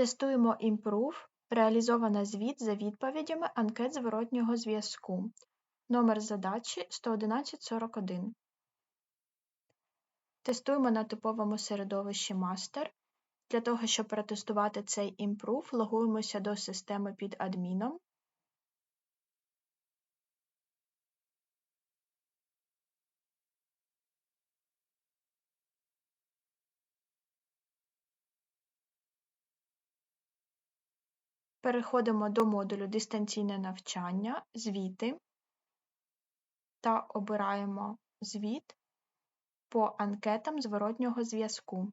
Тестуємо Improve. реалізована звіт за відповідями анкет зворотнього зв'язку. Номер задачі 11141. Тестуємо на типовому середовищі Master. Для того, щоб протестувати цей Improve, логуємося до системи під адміном. Переходимо до модулю дистанційне навчання, звіти та обираємо звіт по анкетам зворотнього зв'язку.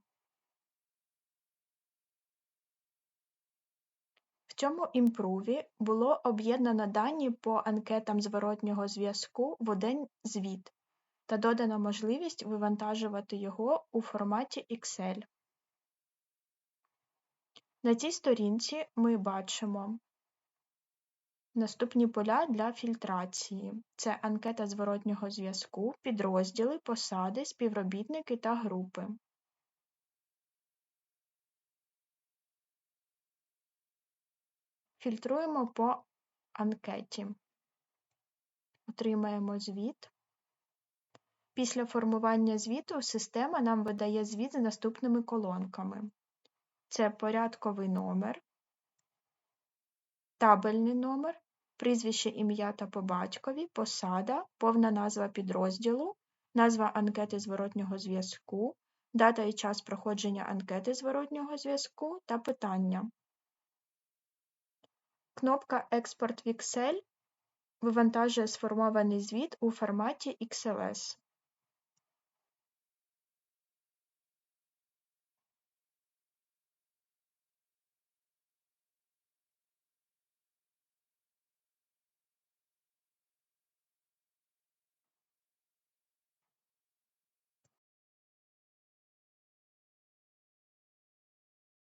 В цьому імпруві було об'єднано дані по анкетам зворотнього зв'язку в один звіт та додано можливість вивантажувати його у форматі Excel. На цій сторінці ми бачимо наступні поля для фільтрації: це анкета зворотнього зв'язку, підрозділи, посади, співробітники та групи. Фільтруємо по анкеті. Отримаємо звіт. Після формування звіту система нам видає звіт з наступними колонками: це порядковий номер, табельний номер, прізвище ім'я та по батькові, посада, повна назва підрозділу, назва анкети зворотнього зв'язку, дата і час проходження анкети зворотнього зв'язку та питання. Кнопка Експорт в Excel вивантажує сформований звіт у форматі XLS.